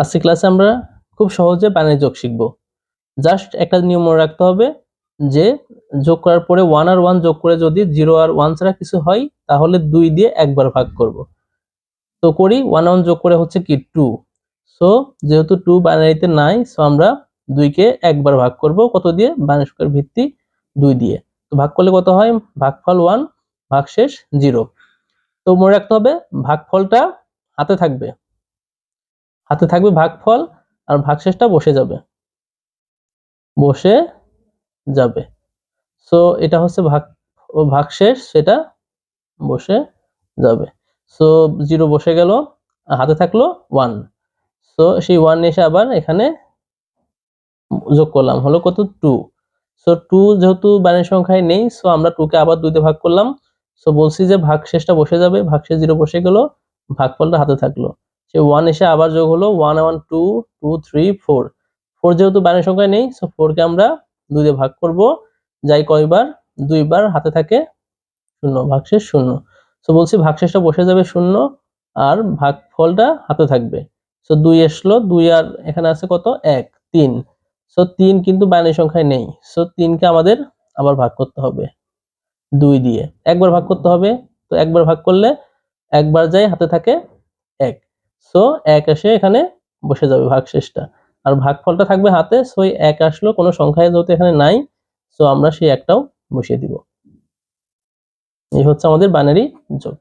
আজকে ক্লাসে আমরা খুব সহজে বাইনারি যোগ শিখব। জাস্ট একটা নিয়ম মনে রাখতে হবে যে, যোগ করার পরে ওয়ান আর ওয়ান যোগ করে যদি জিরো আর ওয়ান ছাড়া কিছু হয়, তাহলে দুই দিয়ে একবার ভাগ করব। তো করি ওয়ান ওয়ান যোগ করে হচ্ছে কি টু সো যেহেতু টু বাইনারিতে নাই সো আমরা দুইকে একবার ভাগ করব। কত দিয়ে? বাইনারি সংখ্যার ভিত্তি দুই দিয়ে। তো ভাগ করলে কত হয়? ভাগফল ওয়ান ভাগশেষ জিরো তো মনে রাখতে হবে, ভাগফলটা হাতে থাকবে। হাতে থাকবে ভাগফল আর ভাগশেষটা বসে যাবে। বসে যাবে। সো এটা হচ্ছে ভাগ ভাগশেষ, সেটা বসে যাবে। সো জিরো বসে গেল, হাতে থাকল ওয়ান সো সেই ওয়ান এসে আবার এখানে যোগ করলাম, হলো কত টু সো টু যেহেতু বাইনারি সংখ্যায় নেই সো আমরা টুকে আবার দুইতে ভাগ করলাম। সো বলছি যে ভাগশেষটা বসে যাবে, ভাগশেষ জিরো বসে গেল, ভাগফলটা হাতে থাকল। সে ওয়ান এসে আবার যোগ হলো one one two two three four four যেহেতু বাইনারি সংখ্যায় নেই সো ফোরকে আমরা দুই দিয়ে ভাগ করব। যাই কয়বার? দুইবার হাতে থাকে শূন্য, ভাগশেষ শূন্য। সো বলছি ভাগশেষটা বসে যাবে শূন্য আর ভাগফলটা হাতে থাকবে। সো দুই আসলো, দুই আর এখানে আছে কত? এক, তিন। সো তিন কিন্তু বাইনারি সংখ্যায় নেই সো তিনকে আমাদের আবার ভাগ করতে হবে দুই দিয়ে। একবার ভাগ করতে হবে, তো একবার ভাগ করলে একবার যাই হাতে থাকে এক। সো এক এসে এখানে বসে যাবে ভাগশেষটা আর ভাগফলটা থাকবে হাতে সো এক আসলো, কোনো সংখ্যায় যেহেতু এখানে নাই সো আমরা সেই একটাও বসিয়ে দিব। এই হচ্ছে আমাদের বাইনারি যোগ।